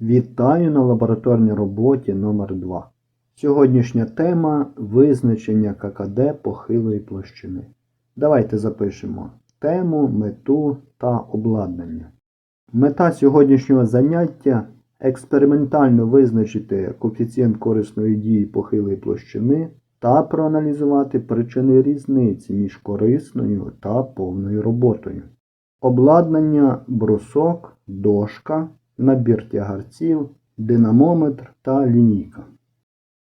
Вітаю на лабораторній роботі номер 2 Сьогоднішня тема визначення ККД похилої площини. Давайте запишемо тему, мету та обладнання. Мета сьогоднішнього заняття експериментально визначити коефіцієнт корисної дії похилої площини та проаналізувати причини різниці між корисною та повною роботою. Обладнання, брусок, дошка, набір тягарців, динамометр та лінійка.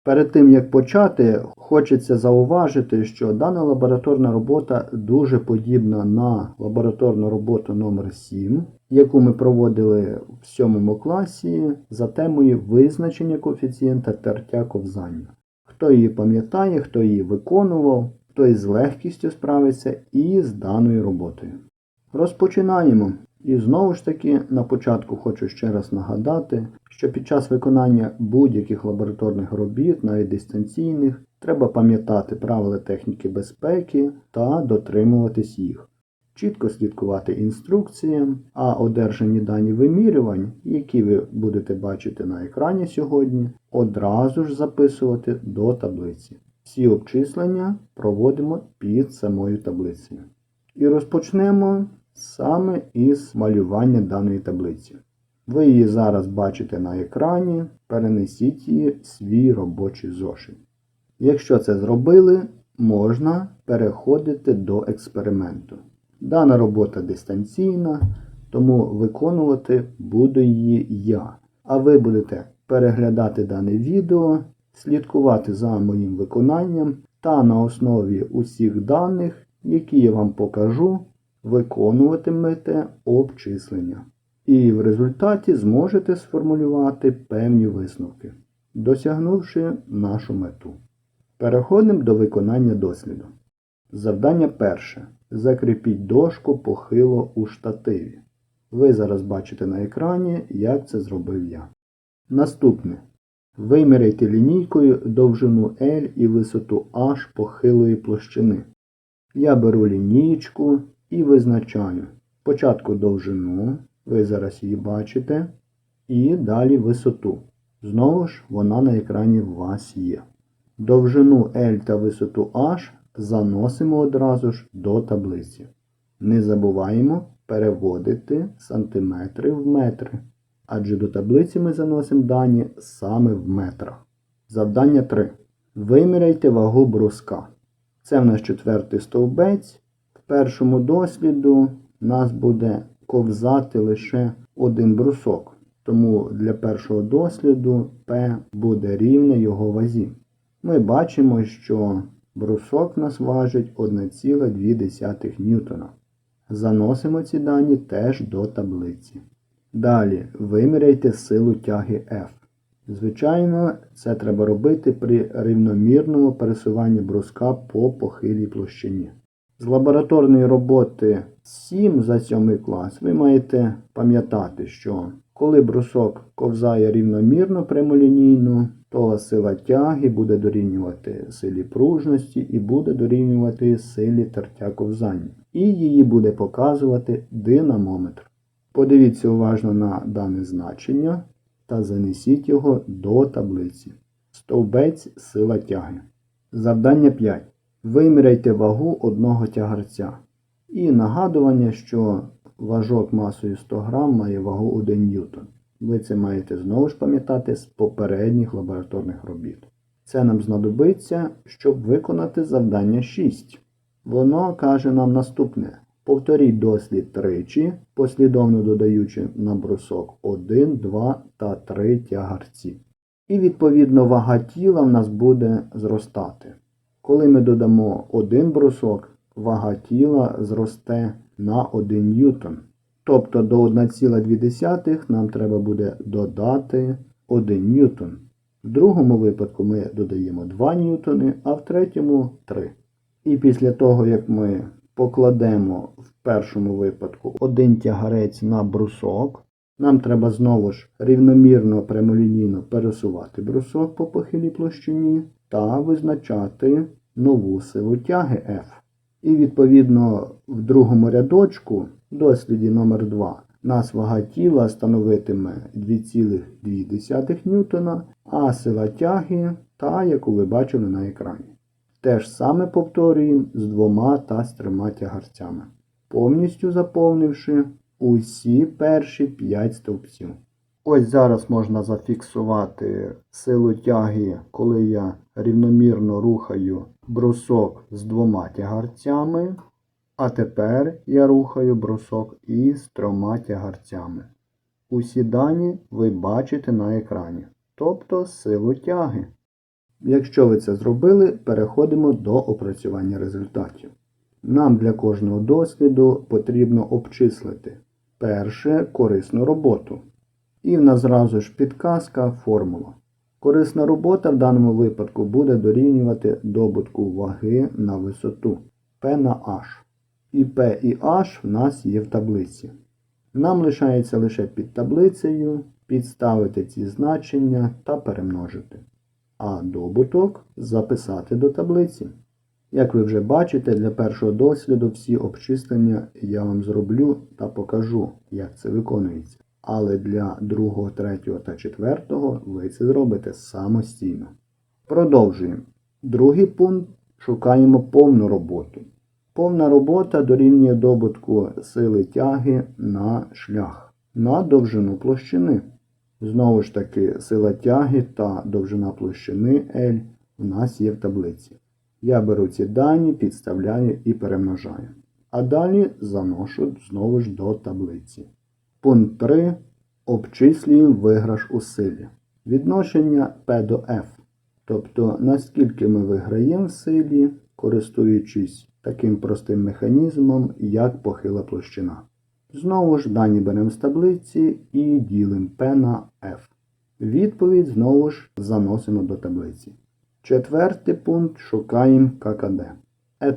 Перед тим як почати, хочеться зауважити, що дана лабораторна робота дуже подібна на лабораторну роботу номер 7 яку ми проводили в 7 класі за темою визначення коефіцієнта тертя ковзання. Хто її пам'ятає, хто її виконував, той з легкістю справиться і з даною роботою. Розпочинаємо. І знову ж таки, на початку хочу ще раз нагадати, що під час виконання будь-яких лабораторних робіт, навіть дистанційних, треба пам'ятати правила техніки безпеки та дотримуватись їх, чітко слідкувати інструкціям, а одержані дані вимірювань, які ви будете бачити на екрані сьогодні, одразу ж записувати до таблиці. Всі обчислення проводимо під самою таблицею. І розпочнемо саме із малювання даної таблиці. Ви її зараз бачите на екрані, перенесіть її в свій робочий зошит. Якщо це зробили, можна переходити до експерименту. Дана робота дистанційна, тому виконувати буду її я. А ви будете переглядати дане відео, слідкувати за моїм виконанням та на основі усіх даних, які я вам покажу, виконуватимете обчислення. І в результаті зможете сформулювати певні висновки, досягнувши нашу мету. Переходимо до виконання досліду. Завдання перше. Закріпіть дошку похило у штативі. Ви зараз бачите на екрані, як це зробив я. Наступне. Виміряйте лінійкою довжину L і висоту H похилої площини. Я беру лінійку і визначаю спочатку довжину, ви зараз її бачите, і далі висоту. Знову ж вона на екрані у вас є. Довжину L та висоту H заносимо одразу ж до таблиці. Не забуваємо переводити сантиметри в метри, адже до таблиці ми заносимо дані саме в метрах. Завдання 3. Виміряйте вагу бруска. Це в нас четвертий стовбець. Першому досліду нас буде ковзати лише один брусок. Тому для першого досліду P буде рівне його вазі. Ми бачимо, що брусок нас важить 1,2 ньютона. Заносимо ці дані теж до таблиці. Далі виміряйте силу тяги F. Звичайно, це треба робити при рівномірному пересуванні бруска по похилій площині. З лабораторної роботи 7 за 7 клас ви маєте пам'ятати, що коли брусок ковзає рівномірно прямолінійно, то сила тяги буде дорівнювати силі пружності і буде дорівнювати силі тертя ковзання. І її буде показувати динамометр. Подивіться уважно на дане значення та занесіть його до таблиці. Стовбець сила тяги. Завдання 5. Виміряйте вагу одного тягарця. І нагадування, що важок масою 100 грам має вагу 1 ньютон. Ви це маєте знову ж пам'ятати з попередніх лабораторних робіт. Це нам знадобиться, щоб виконати завдання 6. Воно каже нам наступне. Повторіть дослід тричі, послідовно додаючи на брусок 1, 2 та 3 тягарці. І відповідно вага тіла в нас буде зростати. Коли ми додамо один брусок, вага тіла зросте на 1 ньютон. Тобто до 1,2 нам треба буде додати 1 ньютон. В другому випадку ми додаємо 2 ньютони, а в третьому 3. І після того, як ми покладемо в першому випадку один тягарець на брусок, нам треба знову ж рівномірно прямолінійно пересувати брусок по похилій площині та визначати нову силу тяги F. І відповідно в другому рядочку, досліді номер 2 нас вага тіла становитиме 2,2 ньютона, а сила тяги та, яку ви бачили на екрані. Те ж саме повторюємо з двома та з трьома тягарцями, повністю заповнивши усі перші 5 стовпців. Ось зараз можна зафіксувати силу тяги, коли я рівномірно рухаю брусок з двома тягарцями. А тепер я рухаю брусок із трьома тягарцями. Усі дані ви бачите на екрані, тобто силу тяги. Якщо ви це зробили, переходимо до опрацювання результатів. Нам для кожного досліду потрібно обчислити перше корисну роботу. І в нас зразу ж підказка формула. Корисна робота в даному випадку буде дорівнювати добутку ваги на висоту P на H. І P і H в нас є в таблиці. Нам лишається лише під таблицею підставити ці значення та перемножити. А добуток записати до таблиці. Як ви вже бачите, для першого досліду всі обчислення я вам зроблю та покажу, як це виконується. Але для другого, третього та четвертого ви це зробите самостійно. Продовжуємо. Другий пункт шукаємо повну роботу. Повна робота дорівнює добутку сили тяги на шлях на довжину площини. Знову ж таки, сила тяги та довжина площини L у нас є в таблиці. Я беру ці дані, підставляю і перемножаю. А далі заношу знову ж до таблиці. Пункт 3. Обчислюємо виграш у силі. Відношення P до F. Тобто, наскільки ми виграємо в силі, користуючись таким простим механізмом, як похила площина. Знову ж дані беремо з таблиці і ділимо P на F. Відповідь знову ж заносимо до таблиці. Четвертий пункт шукаємо ККД.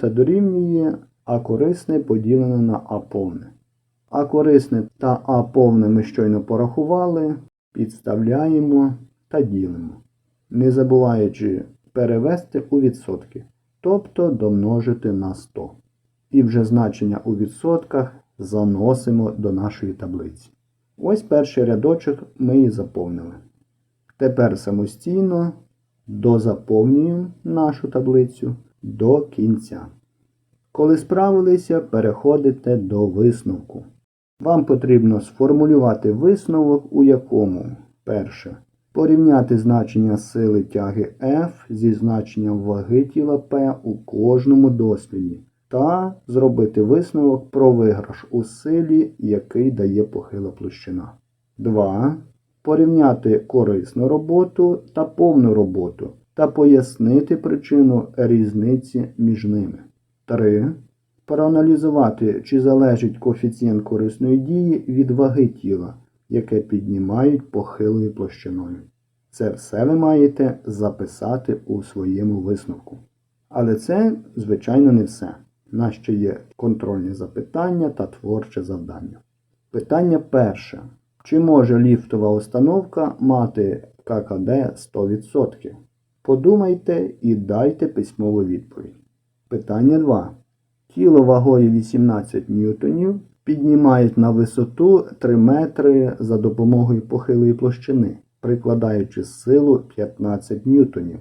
Це дорівнює А корисне поділене на А повне. А корисне та А повне ми щойно порахували, підставляємо та ділимо, не забуваючи перевести у відсотки, тобто домножити на 100. І вже значення у відсотках заносимо до нашої таблиці. Ось перший рядочок ми і заповнили. Тепер самостійно дозаповнюємо нашу таблицю до кінця. Коли справилися, переходите до висновку. Вам потрібно сформулювати висновок, у якому перше. Порівняти значення сили тяги F зі значенням ваги тіла P у кожному досліді та зробити висновок про виграш у силі, який дає похила площина. 2. Порівняти корисну роботу та повну роботу та пояснити причину різниці між ними. 3. Проаналізувати, чи залежить коефіцієнт корисної дії від ваги тіла, яке піднімають похилою площиною. Це все ви маєте записати у своєму висновку. Але це, звичайно, не все. У нас ще є контрольні запитання та творче завдання. Питання перше. Чи може ліфтова установка мати ККД 100%? Подумайте і дайте письмову відповідь. Питання 2. Тіло вагою 18 ньютонів піднімають на висоту 3 метри за допомогою похилої площини, прикладаючи силу 15 ньютонів.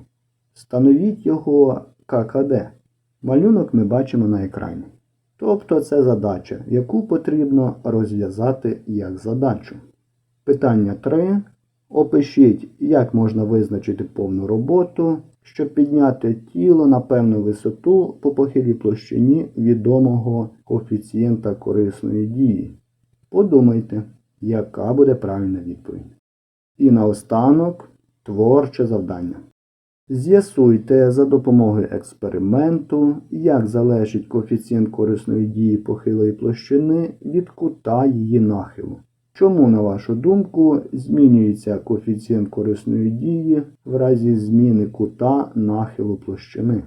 Встановіть його ККД. Малюнок ми бачимо на екрані. Тобто це задача, яку потрібно розв'язати як задачу. Питання 3. Опишіть, як можна визначити повну роботу, щоб підняти тіло на певну висоту по похилій площині відомого коефіцієнта корисної дії. Подумайте, яка буде правильна відповідь. І наостанок творче завдання. З'ясуйте за допомогою експерименту, як залежить коефіцієнт корисної дії похилої площини від кута її нахилу. Чому, на вашу думку, змінюється коефіцієнт корисної дії в разі зміни кута нахилу площини?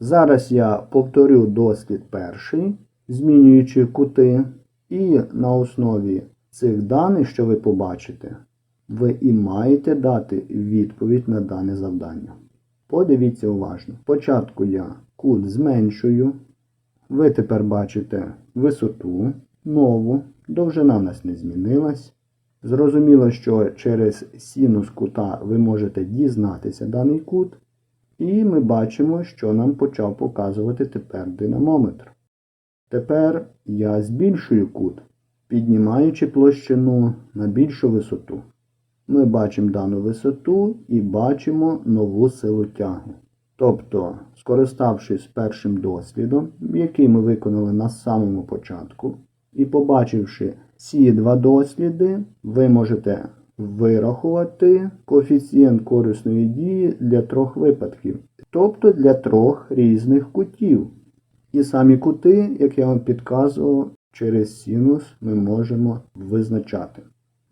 Зараз я повторю дослід перший, змінюючи кути, і на основі цих даних, що ви побачите, ви і маєте дати відповідь на дане завдання. Подивіться уважно. Спочатку я кут зменшую. Ви тепер бачите висоту нову, Довжина в нас не змінилась. Зрозуміло, що через синус кута ви можете дізнатися даний кут. І ми бачимо, що нам почав показувати тепер динамометр. Тепер я збільшую кут, піднімаючи площину на більшу висоту. Ми бачимо дану висоту і бачимо нову силу тяги. Тобто, скориставшись першим дослідом, який ми виконали на самому початку, і побачивши ці два досліди, ви можете вирахувати коефіцієнт корисної дії для трьох випадків, тобто для трьох різних кутів. І самі кути, як я вам підказував, через синус ми можемо визначати.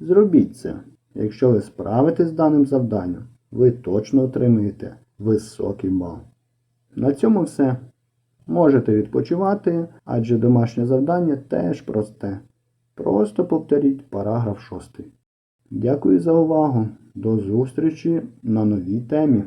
Зробіть це. Якщо ви справитесь з даним завданням, ви точно отримаєте високий бал. На цьому все. Можете відпочивати, адже домашнє завдання теж просте. Просто повторіть параграф 6. Дякую за увагу. До зустрічі на новій темі.